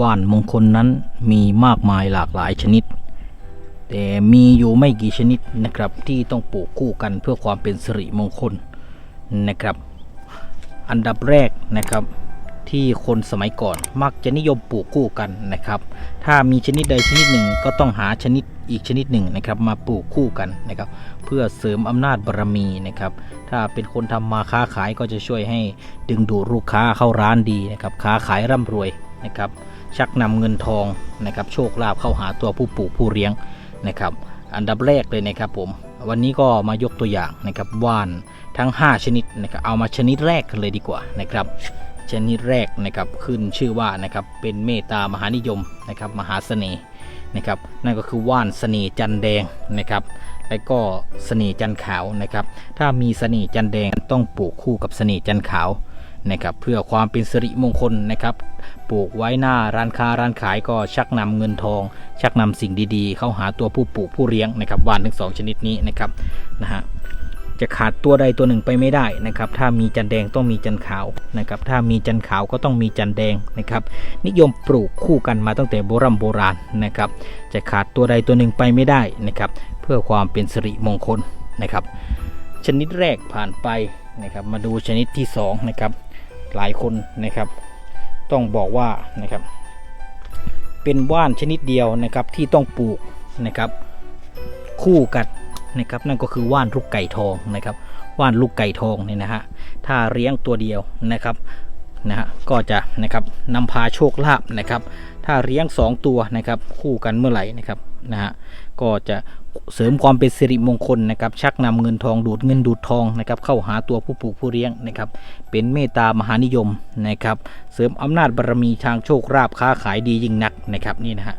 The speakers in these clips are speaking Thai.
ว่านมงคลนั้นมีมากมายหลากหลายชนิด แต่มีอยู่ไม่กี่ชนิดนะครับที่ต้องปลูกคู่กันเพื่อความเป็นสิริมงคลนะครับ อันดับแรกนะครับที่คนสมัยก่อนมักจะนิยมปลูกคู่กันนะครับ ถ้ามีชนิดใดชนิดหนึ่งก็ต้องหาชนิดอีกชนิดหนึ่งนะครับมาปลูกคู่กันนะครับ เพื่อเสริมอำนาจบารมีนะครับ ถ้าเป็นคนทำมาค้าขายก็จะช่วยให้ดึงดูดลูกค้าเข้าร้านดีนะครับ ค้าขายร่ำรวยนะครับ ชักนำเงินทองนะครับโชคลาภเข้าหาตัวผู้ปลูกผู้เลี้ยงนะครับ อันดับแรกเลยนะครับผมวันนี้ก็มายกตัวอย่างนะครับว่านทั้ง 5 ชนิดนะครับเอามาชนิดแรกกันเลยดีกว่านะครับชนิดแรกนะครับขึ้นชื่อว่านะครับเป็นเมตตามหานิยมนะครับมหาเสน่ห์นะครับนั่นก็คือว่านเสน่ห์จันแดงนะครับและก็เสน่ห์จันขาวนะครับถ้ามีเสน่ห์จันแดงต้องปลูกคู่กับเสน่ห์จันขาว นะครับเพื่อความเป็นสิริมงคลนะครับปลูกไว้หน้าร้านค้าร้านขายก็ชักนำเงินทอง ชักนำสิ่งดีๆ เข้าหาตัวผู้ปลูกผู้เลี้ยงนะครับว่านทั้งสองชนิดนี้นะครับนะฮะจะขาดตัวใดตัวหนึ่งไปไม่ได้นะครับ ถ้ามีจันแดงต้องมีจันขาวนะครับ ถ้ามีจันขาวก็ต้องมีจันแดงนะครับ นิยมปลูกคู่กันมาตั้งแต่โบรโบราณนะครับ จะขาดตัวใดตัวหนึ่งไปไม่ได้นะครับ เพื่อความเป็นสิริมงคลนะครับ ชนิดแรกผ่านไปนะครับ มาดูชนิดที่สองนะครับ หลายคนนะครับ ต้องบอกว่านะครับ เป็นว่านชนิดเดียวนะครับที่ต้องปลูกนะครับ คู่กันนะครับ นั่นก็คือว่านลูกไก่ทองนะครับ ว่านลูกไก่ทองเนี่ยนะฮะถ้าเลี้ยงตัวเดียวนะครับนะฮะก็จะนะครับนำพาโชคลาภนะครับ ถ้าเลี้ยง 2 ตัวนะครับ คู่กันเมื่อไหร่นะครับ นะฮะก็จะเสริมความเป็นสิริมงคลนะครับ ชักนำเงินทองดูดเงินดูดทองนะครับ เข้าหาตัวผู้ปลูกผู้เลี้ยงนะครับ เป็นเมตตามหานิยมนะครับ เสริมอำนาจบารมีทางโชคลาภค้าขายดียิ่งนักนะครับนี่นะฮะ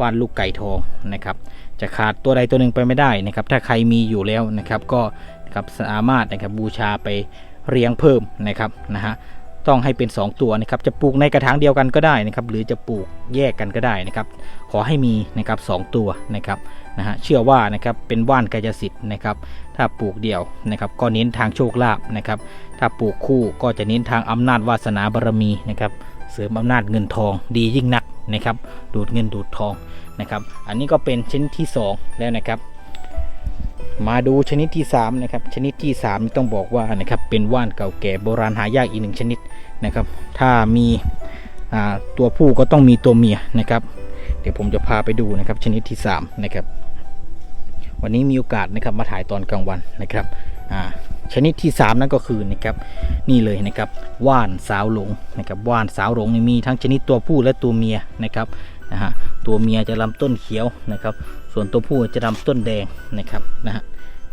ว่านลูกไก่ทองนะครับ จะขาดตัวใดตัวหนึ่งไปไม่ได้นะครับ ถ้าใครมีอยู่แล้วนะครับก็ครับสามารถนะครับบูชาไปเลี้ยงเพิ่มนะครับนะฮะ ต้องให้เป็น 2 ตัวนะครับจะปลูกในกระถางเดียวกันก็ได้นะครับหรือจะปลูกแยกกันก็ได้นะครับขอให้มีนะครับสตัวนะครับนะฮะเชื่อว่านะครับเป็นว่านกายสิทธิ์นะครับถ้าปลูกเดี่ยวนะครับก็เน้นทางโชคลาภนะครับถ้าปลูกคู่ก็จะเน้นทางอำนาจวาสนาบารมีนะครับเสริมอำนาจเงินทองดียิ่งนักนะครับดูดเงินดูดทองนะครับอันนี้ก็เป็นชนิดที่ 2 แล้วนะครับ มาดูชนิดที่ 3 นะครับ ชนิดที่ 3 ต้องบอกว่านะครับเป็นว่านเก่าแก่โบราณหายากอีกหนึ่งชนิดนะครับ ถ้ามีตัวผู้ก็ต้องมีตัวเมียนะครับ เดี๋ยวผมจะพาไปดูนะครับ ชนิดที่ 3 นะครับ วันนี้มีโอกาสนะครับมาถ่ายตอนกลางวันนะครับชนิดที่ 3 นั่นก็คือนะครับนี่เลยนะครับว่านสาวหลงนะครับว่านสาวหลงนี่มีทั้งชนิดตัวผู้และตัวเมียนะครับนะฮะ ตัวเมียจะลำต้นเขียวนะครับ ส่วนตัวผู้จะลำต้นแดงนะครับนะฮะ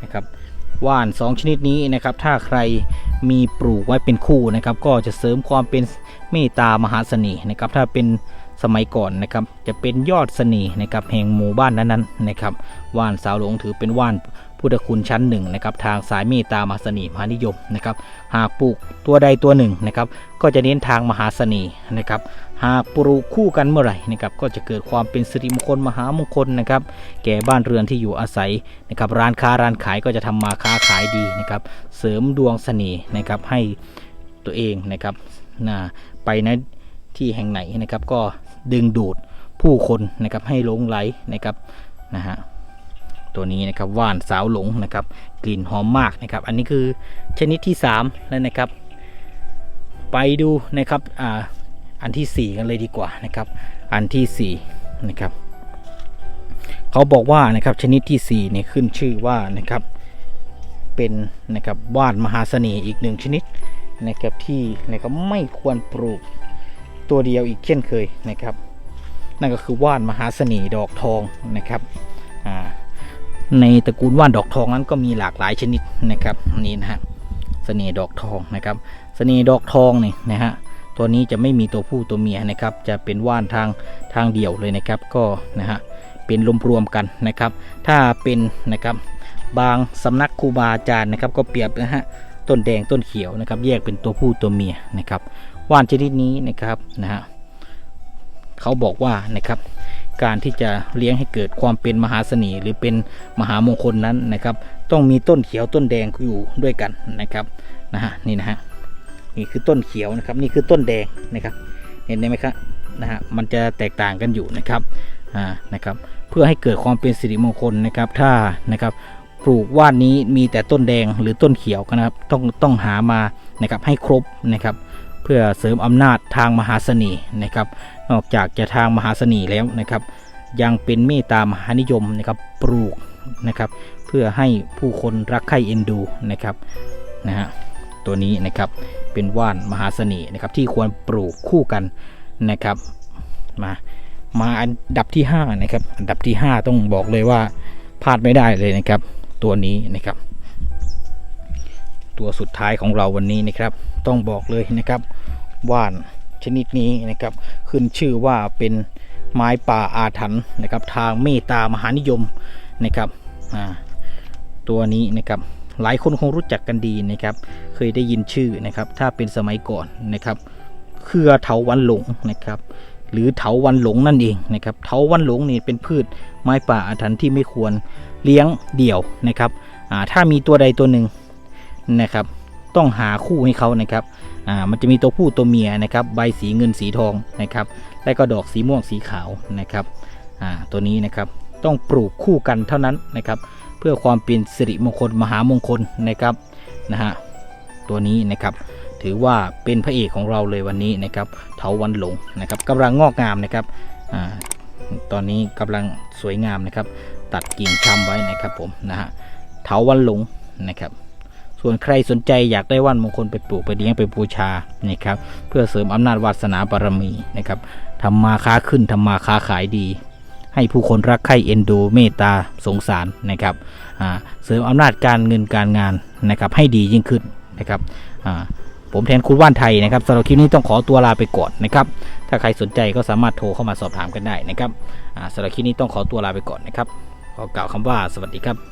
นะครับว่าน 2 ชนิดนี้นะครับ ถ้าใครมีปลูกไว้เป็นคู่นะครับ ก็จะเสริมความเป็นเมตตามหาเสน่ห์นะครับ ถ้าเป็นสมัยก่อนนะครับ จะเป็นยอดเสน่ห์นะครับแห่งหมู่บ้านนั้นๆนะครับว่านสาวหลงถือเป็นว่านพุทธคุณชั้นหนึ่งนะครับ ทางสายเมตตามหาเสน่ห์มหานิยมนะครับ หากปลูกตัวใดตัวหนึ่งนะครับ ก็จะเน้นทางมหาเสน่ห์นะครับ หากปลูกคู่กันเมื่อไหร่นะครับก็จะเกิดความเป็นสิริมงคลมหามงคลนะครับแก่บ้านเรือนที่อยู่อาศัยนะครับร้านค้าร้านขายก็จะทำมาค้าขายดีนะครับเสริมดวงเสน่ห์นะครับให้ตัวเองนะครับนะไปในที่แห่งไหนนะครับก็ดึงดูดผู้คนนะครับให้หลงไหลนะครับนะฮะตัวนี้นะครับว่านสาวหลงนะครับกลิ่นหอมมากนะครับ อันนี้คือชนิดที่ 3 แล้วนะครับ ไปดูนะครับอ่า อันที่ 4 กันเลยดีกว่านะครับ อันที่4นะครับเขาบอกว่านะครับชนิดที่4เนี่ยขึ้นชื่อว่านะครับเป็นนะครับว่านมหาเสน่ห์อีกหนึ่งชนิดนะครับที่นะครับไม่ควรปลูกตัวเดียวอีกเช่นเคยนะครับ นั่นก็คือว่านมหาเสน่ห์ดอกทองนะครับอ่าในตระกูลว่านดอกทองนั้นก็มีหลากหลายชนิดนะครับนี่นะฮะเสน่ห์ดอกทองนะครับ เสน่ห์ดอกทองนี่นะฮะ ตัวนี้จะไม่มีตัวผู้ตัวเมียนะครับ จะเป็นว่านทางทางเดี่ยวเลยนะครับ ก็นะฮะเป็นรวมรวมๆกันนะครับ ถ้าเป็นนะครับบางสำนักครูบาอาจารย์นะครับ ก็เปรียบนะฮะต้นแดงต้นเขียวนะครับ แยกเป็นตัวผู้ตัวเมียนะครับว่านชนิดนี้นะครับนะฮะเขาบอกว่านะครับการที่จะเลี้ยงให้เกิดความเป็นมหาเสน่ห์หรือเป็นมหามงคลนั้นนะครับ ต้องมีต้นเขียวต้นแดงอยู่ด้วยกันนะครับนะฮะนี่นะฮะ นี่คือต้นเขียวนะครับ นี่คือต้นแดงนะครับ เห็นไหมครับนะฮะมันจะแตกต่างกันอยู่นะครับอ่านะครับ เพื่อให้เกิดความเป็นสิริมงคลนะครับ ถ้านะครับปลูกว่านนี้มีแต่ต้นแดงหรือต้นเขียวนะครับ ต้องต้องหามานะครับให้ครบนะครับ เพื่อเสริมอำนาจทางมหาเสน่ห์นะครับ นอกจากจะทางมหาเสน่ห์แล้วนะครับ ยังเป็นเมตตามหานิยมนะครับปลูกนะครับ เพื่อให้ผู้คนรักใคร่เอ็นดูนะครับนะฮะ ตัวนี้นะครับ เป็นว่านมหาเสน่ห์นะครับที่ควรปลูกคู่กันนะครับ มามาอันดับที่5นะครับอันดับที่ 5 ต้องบอกเลยว่าพลาดไม่ได้เลยนะครับ ตัวนี้นะครับ ตัวสุดท้ายของเราวันนี้นะครับ ต้องบอกเลยนะครับว่านชนิดนี้นะครับ ขึ้นชื่อว่าเป็นไม้ป่าอาถรรพ์นะครับ ทางเมตตามหานิยมนะครับอ่าตัวนี้นะครับหลายคนคงรู้จักกันดีนะครับ ยได้ยินชื่อนะครับ ถ้าเป็นสมัยก่อนนะครับ เครือเถาวันหลงนะครับ หรือเถาวันหลงนั่นเองนะครับ เถาวันหลงนี่เป็นพืชไม้ป่าอาถรรพ์ที่ไม่ควรเลี้ยงเดี่ยวนะครับถ้ามีตัวใดตัวหนึ่งนะครับ ต้องหาคู่ให้เขานะครับมันจะมีตัวผู้ตัวเมียนะครับ ใบสีเงินสีทองนะครับ และก็ดอกสีม่วงสีขาวนะครับตัวนี้นะครับต้องปลูกคู่กันเท่านั้นนะครับ เพื่อความเป็นสิริมงคลมหามงคลนะครับนะฮะ ตัวนี้นะครับ ถือว่าเป็นพระเอกของเราเลยวันนี้นะครับเถาวันหลงนะครับกำลังงอกงามนะครับอตอนนี้กำลังสวยงามนะครับ ตัดกิ่งชำไว้นะครับผมนะฮะเถาวันหลงนะครับส่วนใครสนใจอยากได้ว่านมงคลไปปลูกไปเลี้ยงไปบูชานะครับเพื่อเสริมอำนาจวาสนาบารมีนะครับทำมาค้าขึ้นทำมาค้าขายดี ให้ผู้คนรักใคร่เอ็นดูเมตตาสงสารนะครับเสริมอำนาจการเงินการงานนะครับให้ดียิ่งขึ้น นะครับผมแทนคุณว่านไทยนะครับสำหรับคลิปนี้ต้องขอตัวลาไปก่อนนะครับถ้าใครสนใจก็สามารถโทรเข้ามาสอบถามกันได้นะครับสำหรับคลิปนี้ต้องขอตัวลาไปก่อนนะครับขอกล่าวคำว่าสวัสดีครับ